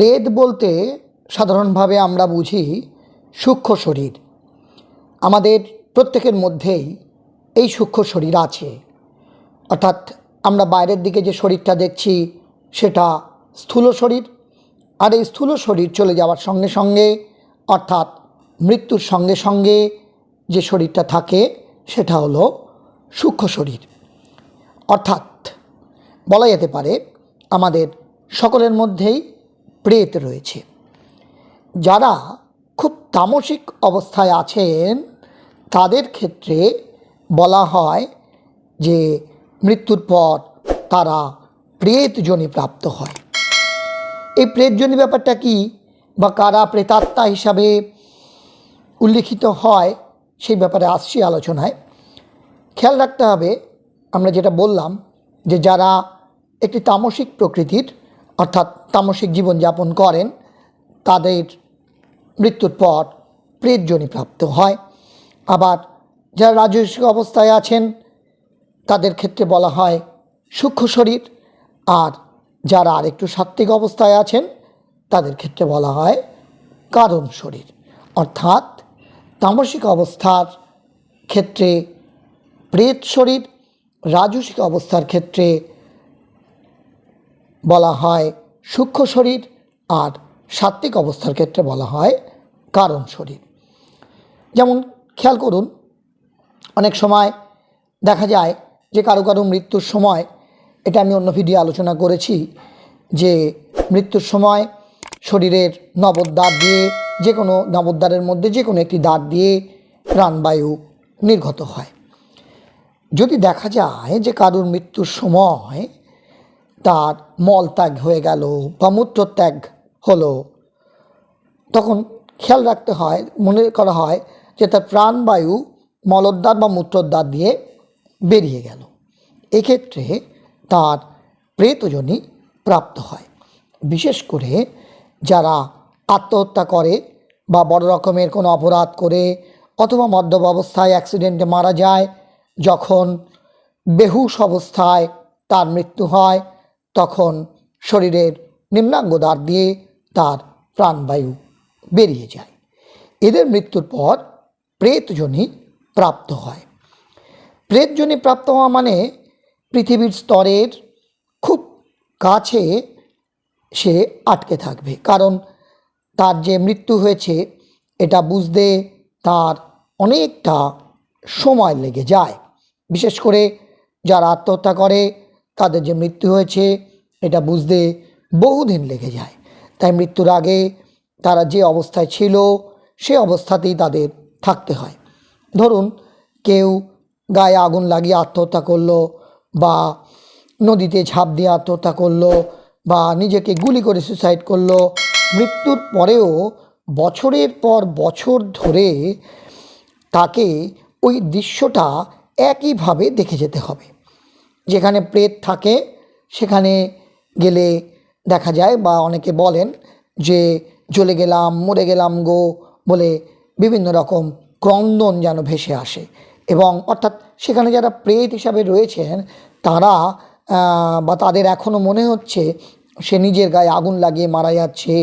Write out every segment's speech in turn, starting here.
প্রেত বলতে সাধারণভাবে আমরা বুঝি সূক্ষ্ম শরীর। আমাদের প্রত্যেকের মধ্যেই এই সূক্ষ্ম শরীর আছে। অর্থাৎ আমরা বাইরের দিকে যে শরীরটা দেখছি, সেটা স্থূল শরীর। আর এই স্থূল শরীর চলে যাওয়ার সঙ্গে সঙ্গে, অর্থাৎ মৃত্যুর সঙ্গে সঙ্গে যে শরীরটা থাকে, সেটা হলো সূক্ষ্ম শরীর। অর্থাৎ বলা যেতে পারে, আমাদের সকলের মধ্যেই প্রেত রয়েছে। যারা খুব তামসিক অবস্থায় আছেন, তাদের ক্ষেত্রে বলা হয় যে মৃত্যুর পর তারা প্রেতজনি প্রাপ্ত হয়। এই প্রেতজনি ব্যাপারটা কি বা কারা প্রেতাত্মা হিসাবে উল্লিখিত হয়, সেই ব্যাপারে আসছি আলোচনায়। খেয়াল রাখতে হবে, আমরা যেটা বললাম যে যারা একটি তামসিক প্রকৃতির অর্থাৎ তামসিক জীবনযাপন করেন, তাদের মৃত্যুর পর প্রেতজনি প্রাপ্ত হয়। আবার যারা রাজস্বিক অবস্থায় আছেন, তাদের ক্ষেত্রে বলা হয় সূক্ষ্ম শরীর। আর যারা আর একটু সাত্ত্বিক অবস্থায় আছেন, তাদের ক্ষেত্রে বলা হয় কারণ শরীর। অর্থাৎ তামসিক অবস্থার ক্ষেত্রে প্রেত শরীর, রাজসিক অবস্থার ক্ষেত্রে বলা হয় সূক্ষ্ম শরীর আর সাত্ত্বিক অবস্থার ক্ষেত্রে বলা হয় কারণ শরীর। যেমন খেয়াল করুন, অনেক সময় দেখা যায় যে কারও কারও মৃত্যুর সময়, এটা আমি অন্য ভিডিও আলোচনা করেছি, যে মৃত্যুর সময় শরীরের নবদ্বার দিয়ে যে কোনো নবদ্বারের মধ্যে যে কোনো একটি দ্বার দিয়ে প্রাণবায়ু নির্গত হয়। যদি দেখা যায় যে কারোর মৃত্যুর সময় তার মলত্যাগ হয়ে গেল বা মূত্রত্যাগ হলো। তখন খেয়াল রাখতে হয়, মনে করা হয় যে তার প্রাণবায়ু মলোদ্বার বা মূত্রদ্বার দিয়ে বেরিয়ে গেল। এক্ষেত্রে তার প্রেতজনী প্রাপ্ত হয়। বিশেষ করে যারা আত্মহত্যা করে বা বড় রকমের কোনো অপরাধ করে অথবা মদ্যপ অবস্থায় অ্যাক্সিডেন্টে মারা যায়, যখন বেহুশ অবস্থায় তার মৃত্যু হয় তখন শরীরের নিম্নাঙ্গ দ্বার দিয়ে তার প্রাণবায়ু বেরিয়ে যায়। এদের মৃত্যুর পর প্রেতজনী প্রাপ্ত হয়। প্রেতজনী প্রাপ্ত হওয়া মানে পৃথিবীর স্তরের খুব কাছে সে আটকে থাকবে। কারণ তার যে মৃত্যু হয়েছে, এটা বুঝতে তার অনেকটা সময় লেগে যায়। বিশেষ করে যারা আত্মহত্যা করে, তাদের যে মৃত্যু হয়েছে এটা বুঝতে বহুদিন লেগে যায়। তাই মৃত্যুর আগে তারা যে অবস্থায় ছিল, সে অবস্থাতেই তাদের থাকতে হয়। ধরুন, কেউ গায়ে আগুন লাগিয়ে আত্মহত্যা করল বা নদীতে ঝাঁপ দিয়ে আত্মহত্যা করল বা নিজেকে গুলি করে সুসাইড করল, মৃত্যুর পরেও বছরের পর বছর ধরে তাকে ওই দৃশ্যটা একইভাবে দেখে যেতে হবে। যেখানে প্রেত থাকে, সেখানে গেলে দেখা যায় বা অনেকে বলেন যে, জ্বলে গেলাম, মরে গেলাম গো বলে বিভিন্ন রকম ক্রন্দন যেন ভেসে আসে। এবং অর্থাৎ সেখানে যারা প্রেত হিসাবে রয়েছেন, তারা বা তাদের এখনও মনে হচ্ছে সে নিজের গায়ে আগুন লাগিয়ে মারা যাচ্ছে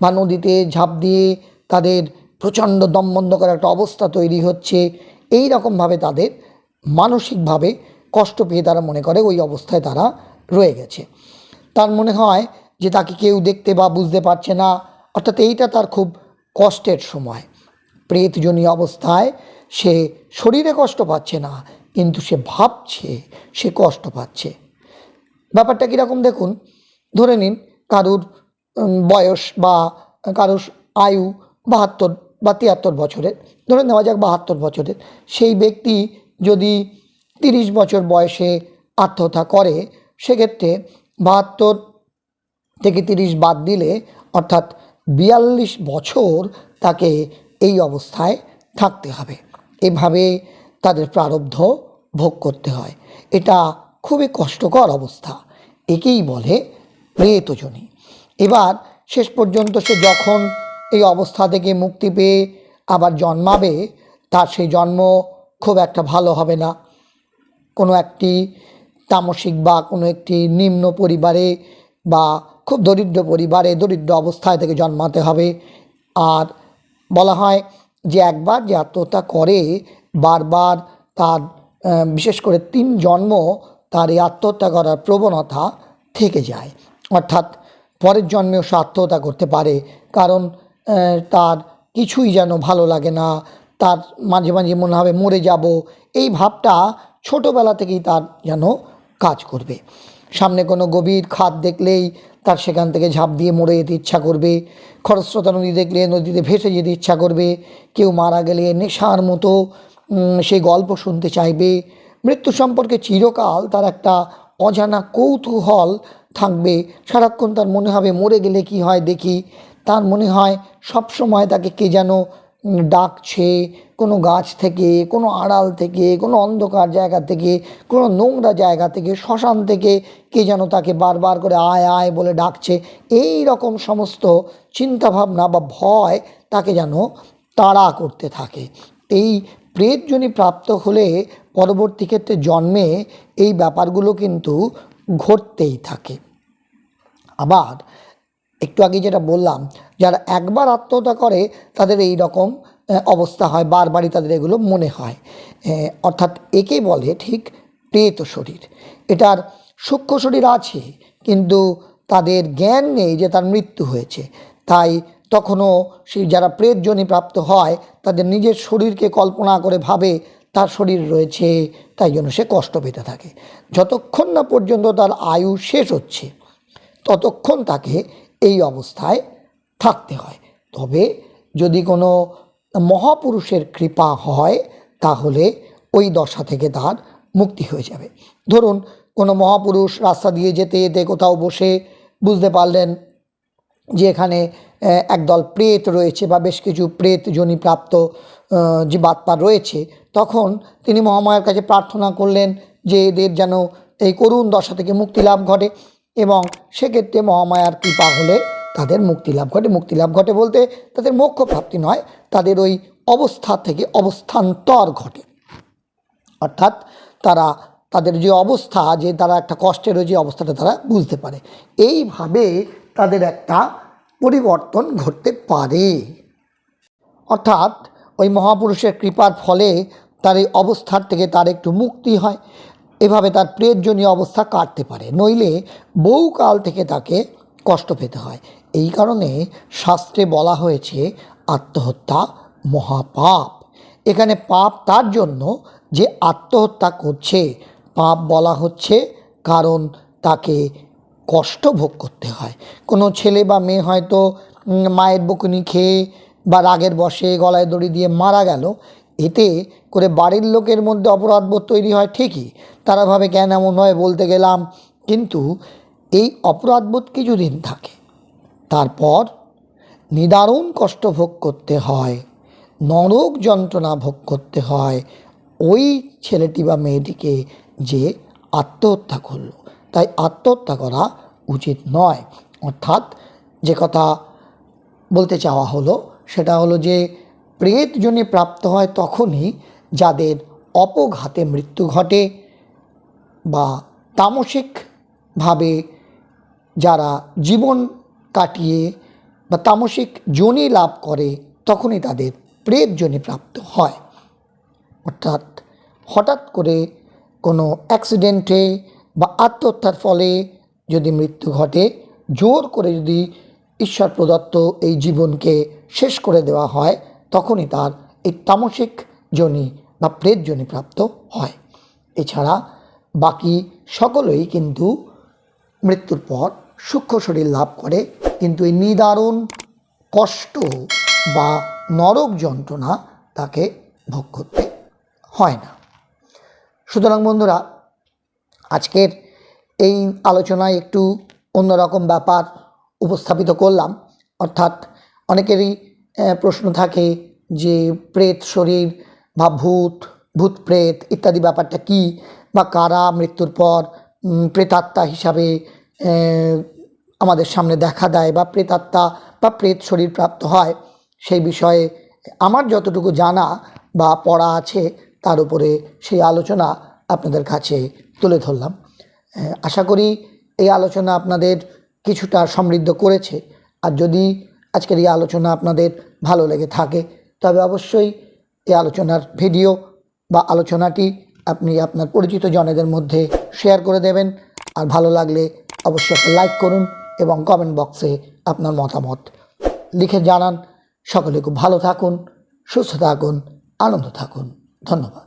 বা নদীতে ঝাঁপ দিয়ে তাদের প্রচণ্ড দম বন্ধ করার একটা অবস্থা তৈরি হচ্ছে। এই রকমভাবে তাদের মানসিকভাবে কষ্ট পেয়ে তারা মনে করে ওই অবস্থায় তারা রয়ে গেছে। তার মনে হয় যে তাকে কেউ দেখতে বা বুঝতে পারছে না। অর্থাৎ এইটা তার খুব কষ্টের সময়। প্রেতজনী অবস্থায় সে শরীরে কষ্ট পাচ্ছে না, কিন্তু সে ভাবছে, সে কষ্ট পাচ্ছে। ব্যাপারটা কীরকম দেখুন? ধরে নিন কারুর বয়স বা কারুর আয়ু বাহাত্তর বা তিয়াত্তর বছরের। ধরে নেওয়া যাক বাহাত্তর বছরের। সেই ব্যক্তি যদি তিরিশ বছর বয়সে আত্মহত্যা করে, সেক্ষেত্রে বাহাত্তর থেকে তিরিশ বাদ দিলে অর্থাৎ বিয়াল্লিশ বছর তাকে এই অবস্থায় থাকতে হবে। এভাবে তাদের প্রারব্ধ ভোগ করতে হয়। এটা খুবই কষ্টকর অবস্থা। একেই বলে প্রেতজনী। এবার শেষ পর্যন্ত সে যখন এই অবস্থা থেকে মুক্তি পেয়ে আবার জন্মাবে, তার সেই জন্ম খুব একটা ভালো হবে না। কোনো একটি তামসিক বা কোনো একটি নিম্ন পরিবারে বা খুব দরিদ্র পরিবারে দরিদ্র অবস্থায় থেকে জন্মাতে হবে। আর বলা হয় যে একবার যে আত্মহত্যা করে, বারবার তার বিশেষ করে তিন জন্ম তার এই আত্মহত্যা করার প্রবণতা থেকে যায়। অর্থাৎ পরের জন্মেও সে আত্মহত্যা করতে পারে। কারণ তার কিছুই যেন ভালো লাগে না, তার মাঝে মাঝে মনে হবে মরে যাব। এই ভাবটা ছোটোবেলা থেকেই তার যেন কাজ করবে। সামনে কোনো গভীর খাদ দেখলেই তার সেখান থেকে ঝাঁপ দিয়ে মরে যেতে ইচ্ছা করবে। খরস্রোতা নদী দেখলে নদীতে ভেসে যেতে ইচ্ছা করবে। কেউ মারা গেলে নেশার মতো সেই গল্প শুনতে চাইবে। মৃত্যু সম্পর্কে চিরকাল তার একটা অজানা কৌতূহল থাকবে। সারাক্ষণ তার মনে হবে, মরে গেলে কি হয় দেখি। তার মনে হয় সব সময় তাকে কে যেন ডাকছে, কোনো গাছ থেকে, কোনো আড়াল থেকে, কোনো অন্ধকার জায়গা থেকে, কোনো নোংরা জায়গা থেকে, শ্মশান থেকে, কে যেন তাকে বারবার করে আয় আয় বলে ডাকছে। এই রকম সমস্ত চিন্তাভাবনা বা ভয় তাকে যেন তাড়া করতে থাকে। এই প্রেতজনী প্রাপ্ত হলে পরবর্তী ক্ষেত্রে জন্মে এই ব্যাপারগুলো কিন্তু ঘটতেই থাকে। আবার একটু আগে যেটা বললাম, যারা একবার আত্মহত্যা করে, তাদের এই রকম অবস্থা হয়, বারবারই তাদের এগুলো মনে হয়। অর্থাৎ একে বলে ঠিক প্রেত শরীর। এটার সূক্ষ্ম শরীর আছে, কিন্তু তাদের জ্ঞান নেই যে তার মৃত্যু হয়েছে। তাই তখনও সেই যারা প্রেতজনী প্রাপ্ত হয়, তাদের নিজের শরীরকে কল্পনা করে ভাবে তার শরীর রয়েছে, তাই জন্য সে কষ্ট পেতে থাকে। যতক্ষণ না পর্যন্ত তার আয়ু শেষ হচ্ছে, ততক্ষণ তাকে এই অবস্থায় থাকতে হয়। তবে যদি কোনো মহাপুরুষের কৃপা হয়, তাহলে ওই দশা থেকে তার মুক্তি হয়ে যাবে। ধরুন, কোনো মহাপুরুষ রাস্তা দিয়ে যেতে যেতে কোথাও বসে বুঝতে পারলেন যে এখানে একদল প্রেত রয়েছে বা বেশ কিছু প্রেত জনিপ্রাপ্ত যে বাতপা রয়েছে, তখন তিনি মহামায়ার কাছে প্রার্থনা করলেন যে এদের যেন এই করুণ দশা থেকে মুক্তি লাভ ঘটে। এবং সেক্ষেত্রে মহামায়ার কৃপা হলে তাদের মুক্তি লাভ ঘটে। মুক্তি লাভ ঘটে বলতে তাদের মোক্ষ প্রাপ্তি নয়, তাদের ওই অবস্থা থেকে অবস্থান্তর ঘটে। অর্থাৎ তারা, তাদের যে অবস্থা, যে তারা একটা কষ্টের যে অবস্থাটা তারা বুঝতে পারে। এইভাবে তাদের একটা পরিবর্তন ঘটতে পারে। অর্থাৎ ওই মহাপুরুষের কৃপার ফলে তার এই অবস্থার থেকে তার একটু মুক্তি হয়। এভাবে তার প্রেতজনীয় অবস্থা কাটতে পারে। নইলে বহুকাল থেকে তাকে কষ্ট পেতে হয়। এই কারণে শাস্ত্রে বলা হয়েছে, আত্মহত্যা মহাপাপ। এখানে পাপ তার জন্য যে আত্মহত্যা করছে, পাপ বলা হচ্ছে কারণ তাকে কষ্ট ভোগ করতে হয়। কোনো ছেলে বা মেয়ে হয়তো মায়ের বকুনি খেয়ে বা রাগের বসে গলায় দড়ি দিয়ে মারা গেল এতে করে বাড়ির লোকের মধ্যে অপরাধবোধ তৈরি হয়, ঠিকই। তারা ভাবে কেন এমন হয় বলতে গেলাম, কিন্তু এই অপরাধবোধ কিছুদিন থাকে। তারপর নিদারুণ কষ্ট ভোগ করতে হয়, নরক যন্ত্রণা ভোগ করতে হয়। ওই ছেলেটি বা মেয়েটিকে যে আত্মহত্যা করল, তাই আত্মহত্যা করা উচিত নয়। অর্থাৎ যে কথা বলতে চাওয়া হলো, সেটা হলো যে প্রেতজনে প্রাপ্ত হয় তখনই যাদের অপঘাতে মৃত্যু ঘটে বা তামসিকভাবে যারা জীবন কাটিয়ে বা তামসিক জনি লাভ করে তখনই তাদের প্রেত জনি প্রাপ্ত হয়। অর্থাৎ হঠাৎ করে কোনো অ্যাক্সিডেন্টে বা আত্মহত্যার ফলে যদি মৃত্যু ঘটে, জোর করে যদি ঈশ্বর প্রদত্ত এই জীবনকে শেষ করে দেওয়া হয় তখনই তার এই তামসিক জনি বা প্রেত জনি প্রাপ্ত হয়। এছাড়া বাকি সকলেই কিন্তু মৃত্যুর পর সূক্ষ্ম শরীর লাভ করে। কিন্তু এই নিদারুণ কষ্ট বা নরক যন্ত্রণা তাকে ভোগ করতে হয় না। সুতরাং বন্ধুরা, আজকের এই আলোচনায় একটু অন্যরকম ব্যাপার উপস্থাপিত করলাম। অর্থাৎ অনেকেরই প্রশ্ন থাকে যে প্রেত, শরীর বা ভূত ভূত প্রেত ইত্যাদি ব্যাপারটা কি বা কারা মৃত্যুর পর প্রেতাত্মা হিসাবে আমাদের সামনে দেখা দেয় বা প্রেতাত্মা বা প্রেত শরীর প্রাপ্ত হয়, সেই বিষয়ে আমার যতটুকু জানা বা পড়া আছে, তার উপরে সেই আলোচনা আপনাদের কাছে তুলে ধরলাম। আশা করি এই আলোচনা আপনাদের কিছুটা সমৃদ্ধ করেছে। আর যদি আজকের এই আলোচনা আপনাদের ভালো লেগে থাকে। তবে অবশ্যই এই আলোচনার ভিডিও বা আলোচনাটি আপনি আপনার পরিচিত জনেদের মধ্যে শেয়ার করে দেবেন। আর ভালো লাগলে অবশ্যই লাইক করুন এবং কমেন্ট বক্সে আপনার মতামত লিখে জানান। সকলে খুব ভালো থাকুন, সুস্থ থাকুন, আনন্দ থাকুন। ধন্যবাদ।